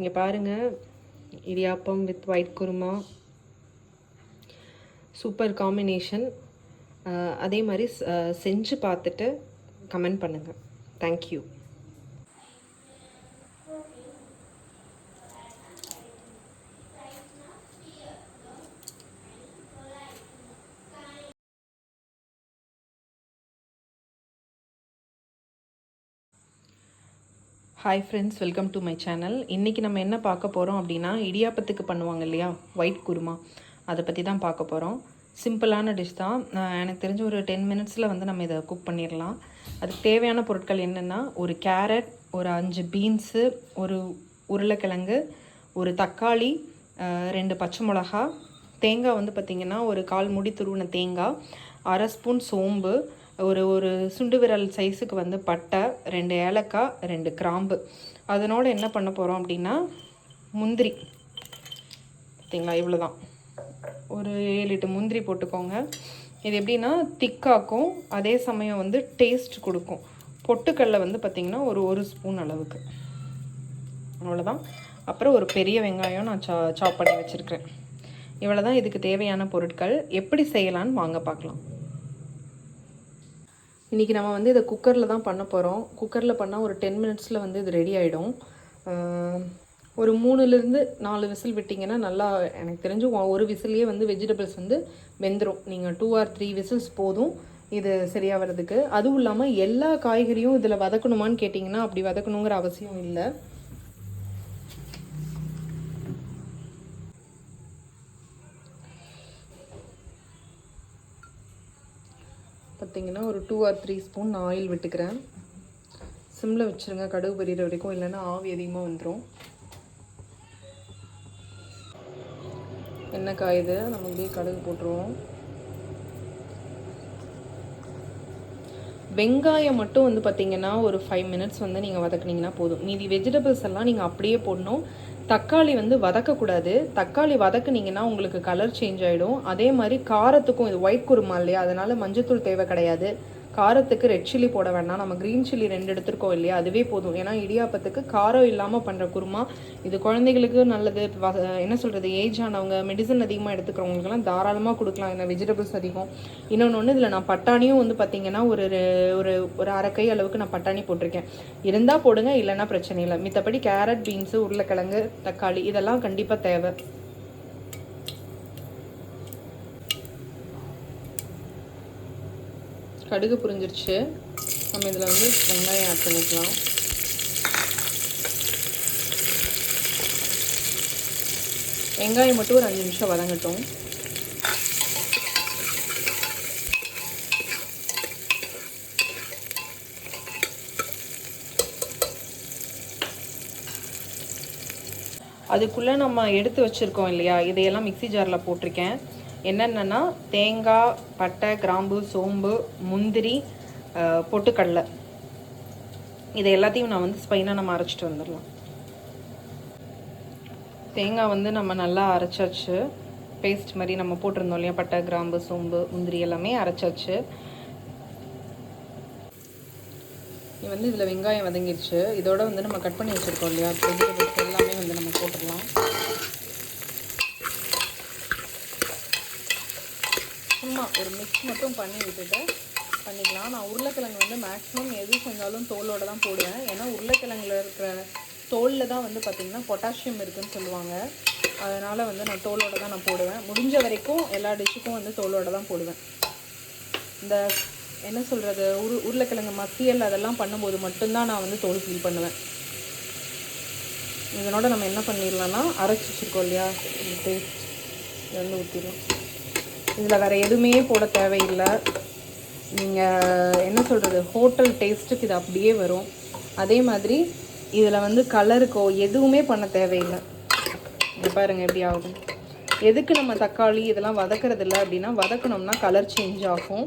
இங்கே பாருங்கள் idiyappam with white kurma. Super combination அதே மாதிரி செஞ்சு பார்த்துட்டு கமெண்ட் பண்ணுங்கள் thank you hi friends welcome to my channel இன்றைக்கி நம்ம என்ன பார்க்க போகிறோம் அப்படின்னா இடியாப்பத்துக்கு பண்ணுவாங்க இல்லையா? ஒயிட் குருமா. அதை பற்றி தான் பார்க்க போகிறோம் சிம்பிளான டிஷ் தான். நான் எனக்கு தெரிஞ்ச ஒரு டென் மினிட்ஸில் வந்து நம்ம இதை குக் பண்ணிடலாம். அதுக்கு தேவையான பொருட்கள் என்னென்னா ஒரு கேரட் ஒரு அஞ்சு பீன்ஸு ஒரு உருளைக்கிழங்கு ஒரு தக்காளி ரெண்டு பச்சை மிளகா தேங்காய் வந்து பார்த்திங்கன்னா ஒரு கால் முடி துருவின தேங்காய் அரை ஸ்பூன் சோம்பு ஒரு ஒரு சுண்டு விரல் சைஸுக்கு வந்து பட்டை ரெண்டு ஏலக்காய் ரெண்டு கிராம்பு. அதனோட என்ன பண்ண போகிறோம் அப்படின்னா முந்திரி. பார்த்தீங்களா இவ்வளோ ஒரு ஏழு எட்டு முந்திரி போட்டுக்கோங்க. இது எப்படின்னா திக்காக்கும் அதே சமயம் வந்து டேஸ்ட் கொடுக்கும். பொட்டுக்கடல வந்து பார்த்திங்கன்னா ஒரு ஒரு ஸ்பூன் அளவுக்கு. அவ்வளோதான் அப்புறம் ஒரு பெரிய வெங்காயம் நான் சா சாப் பண்ணி வச்சுருக்கிறேன். இவ்வளோ தான் இதுக்கு தேவையான பொருட்கள். எப்படி செய்யலான்னு வாங்க பார்க்கலாம் இன்றைக்கி நம்ம வந்து இதை குக்கரில் தான் பண்ண போகிறோம் குக்கரில் பண்ணால் ஒரு டென் மினிட்ஸில் வந்து இது ரெடி ஆகிடும் ஒரு மூணுலேருந்து நாலு விசில் விட்டிங்கன்னா நல்லா எனக்கு தெரிஞ்சு ஒரு விசில்லையே வந்து வெஜிடபிள்ஸ் வந்து வெந்துடும் நீங்கள் டூ ஆர் த்ரீ விசில்ஸ் போதும் இது சரியாக வர்றதுக்கு. அதுவும் இல்லாமல் எல்லா காய்கறியும் இதில் வதக்கணுமான்னு கேட்டிங்கன்னா அப்படி வதக்கணுங்கிற அவசியம் இல்லை. பார்த்தீங்கன்னா ஒரு டூ ஆர் த்ரீ ஸ்பூன் நான் ஆயில் விட்டுக்கிறேன். சிம்மில் வச்சுருங்க கடுகு பொரியிற வரைக்கும் இல்லைன்னா ஆவி அதிகமாக வந்துடும் எண்ணெய் காயுது நம்ம இப்படியே கடுகு போட்டுருவோம். வெங்காயம் மட்டும் வந்து பார்த்தீங்கன்னா ஒரு ஃபைவ் மினிட்ஸ் வந்து நீங்கள் வதக்குனீங்கன்னா போதும். மீதி வெஜிடபிள்ஸ் எல்லாம் நீங்கள் அப்படியே போடணும். தக்காளி வந்து வதக்கக்கூடாது. தக்காளி வதக்குனீங்கன்னா உங்களுக்கு கலர் சேஞ்ச் ஆகிடும் அதே மாதிரி காரத்துக்கும் இது ஒயிட் குருமா இல்லையா? அதனால் மஞ்சத்தூள் தேவை கிடையாது. காரத்துக்கு ரெட் சில்லி போட வேண்டாம் நம்ம க்ரீன் சில்லி ரெண்டு எடுத்திருக்கோம் இல்லையா? அதுவே போதும். ஏன்னா இடியாப்பத்துக்கு காரம் இல்லாமல் பண்ணுற குருமா இது குழந்தைகளுக்கு நல்லது. என்ன சொல்கிறது ஏஜ் ஆனவங்க மெடிசன் அதிகமாக எடுத்துக்கிறவங்களுக்குலாம் தாராளமாக கொடுக்கலாம். இந்த வெஜிடபிள்ஸ் அதிகம். இன்னொன்று ஒன்று இதில் நான் பட்டாணியும் வந்து பார்த்தீங்கன்னா ஒரு ஒரு ஒரு அரை கை அளவுக்கு நான் பட்டாணி போட்டிருக்கேன். இருந்தால் போடுங்க இல்லைன்னா பிரச்சனை இல்லை. மித்தபடி கேரட் பீன்ஸு உருளைக்கிழங்கு தக்காளி இதெல்லாம் கண்டிப்பாக தேவை. கடுகு புரிஞ்சிருச்சு. நம்ம இதில் வந்து வெங்காயம் ஆட் பண்ணிக்கலாம். வெங்காயம் மட்டும் ஒரு அஞ்சு நிமிஷம் வதங்கட்டும். அதுக்குள்ளே நம்ம எடுத்து வச்சுருக்கோம் இல்லையா? இதையெல்லாம் மிக்ஸி ஜாரில் போட்டிருக்கேன். என்னென்னா தேங்காய் பட்டை கிராம்பு சோம்பு முந்திரி பொட்டுக்கடலை. இதை எல்லாத்தையும் நான் வந்து ஸ்பைனாக நம்ம அரைச்சிட்டு வந்துடலாம். தேங்காய் வந்து நம்ம நல்லா அரைச்சாச்சு. பேஸ்ட் மாதிரி நம்ம போட்டிருந்தோம் இல்லையா? பட்டை கிராம்பு சோம்பு முந்திரி எல்லாமே அரைச்சாச்சு. இது வந்து இதில் வெங்காயம் வதங்கிடுச்சு. இதோட வந்து நம்ம கட் பண்ணி வச்சுருக்கோம் இல்லையா? வெஜிடபிள்ஸ் எல்லாமே வந்து நம்ம போட்டுடலாம். சும்மா ஒரு மிக்ஸ் மட்டும் பண்ணி விட்டுட்டு பண்ணிக்கலாம். நான் உருளைக்கிழங்கு வந்து மேக்ஸிமம் எது செஞ்சாலும் தோலோட தான் போடுவேன். ஏன்னா உருளைக்கிழங்குல இருக்கிற தோலில் தான் வந்து பார்த்திங்கன்னா பொட்டாசியம் இருக்குதுன்னு சொல்லுவாங்க. அதனால் வந்து நான் தோலோட தான் நான் போடுவேன். முடிஞ்ச வரைக்கும் எல்லா டிஷ்ஷுக்கும் வந்து தோலோட தான் போடுவேன். இந்த என்ன சொல்கிறது உரு உருளைக்கிழங்கு மசியல் அதெல்லாம் பண்ணும்போது மட்டும்தான் நான் வந்து தோல் ஃபீல் பண்ணுவேன். இதனோட நம்ம என்ன பண்ணிடலாம்னா அரைச்சி வச்சுருக்கோம் இல்லையா? டேஸ்ட் வந்து ஊற்றிடலாம் இதில் வேறு எதுவுமே போட தேவையில்லை. நீங்கள் என்ன சொல்கிறது ஹோட்டல் டேஸ்ட்டுக்கு இது அப்படியே வரும். அதே மாதிரி இதில் வந்து கலருக்கோ எதுவுமே பண்ண தேவையில்லை. பாருங்கள் எப்படி ஆகுது எதுக்கு நம்ம தக்காளி இதெல்லாம் வதக்கிறது இல்லை அப்படின்னா வதக்கணும்னா கலர் சேஞ்ச் ஆகும்.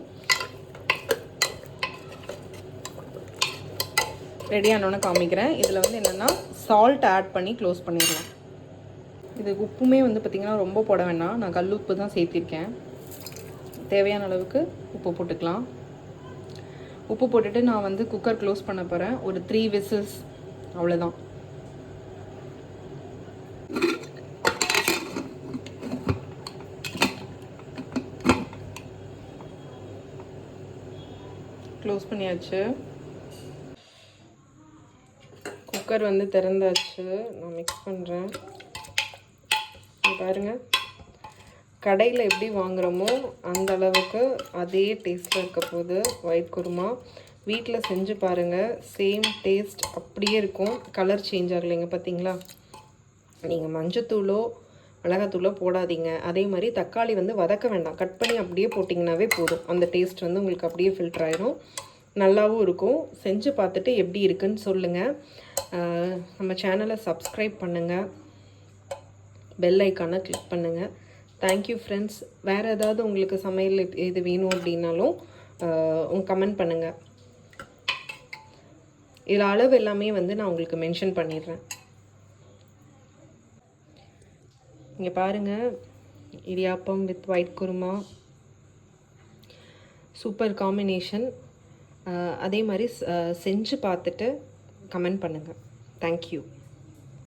ரெடியானோன்னு காமிக்கிறேன். இதில் வந்து என்னென்னா சால்ட் ஆட் பண்ணி க்ளோஸ் பண்ணிடலாம். இது உப்புமே வந்து பார்த்திங்கன்னா ரொம்ப போட வேண்டாம் நான் கல் உப்பு தான் சேர்த்திருக்கேன். தேவையான அளவுக்கு உப்பு போட்டுக்கலாம். உப்பு போட்டுட்டு நான் வந்து குக்கர் க்ளோஸ் பண்ண போகிறேன் ஒரு த்ரீ விசில்ஸ் அவ்வளோதான் க்ளோஸ் பண்ணியாச்சு. குக்கர் வந்து திறந்தாச்சு. நான் மிக்ஸ் பண்ணுறேன் பாருங்கள் கடையில் எப்படி வாங்குகிறோமோ அந்த அளவுக்கு அதே டேஸ்ட்டில் இருக்க போது ஒயிட் குருமா. வீட்டில் செஞ்சு பாருங்கள் சேம் டேஸ்ட் அப்படியே இருக்கும். கலர் சேஞ்ச் ஆகலைங்க பார்த்தீங்களா நீங்கள் மஞ்சத்தூளோ மிளகாத்தூளோ போடாதீங்க. அதே மாதிரி தக்காளி வந்து வதக்க வேண்டாம். கட் பண்ணி அப்படியே போட்டிங்கனாவே போதும். அந்த டேஸ்ட் வந்து உங்களுக்கு அப்படியே ஃபில்டர் ஆயிரும். நல்லாவும் இருக்கும். செஞ்சு பார்த்துட்டு எப்படி இருக்குன்னு சொல்லுங்கள் நம்ம சேனலை சப்ஸ்கிரைப் பண்ணுங்கள் பெல் ஐக்கானை கிளிக் பண்ணுங்கள் தேங்க்யூ ஃப்ரெண்ட்ஸ் வேறு ஏதாவது உங்களுக்கு சமையல் இது வேணும் அப்படின்னாலும் உங்க கமெண்ட் பண்ணுங்கள் இதில் அளவு எல்லாமே வந்து நான் உங்களுக்கு மென்ஷன் பண்ணிடுறேன். இங்கே பாருங்கள் idiyappam with white kurma. Super combination அதே மாதிரி செஞ்சு பார்த்துட்டு கமெண்ட் பண்ணுங்கள் தேங்க்யூ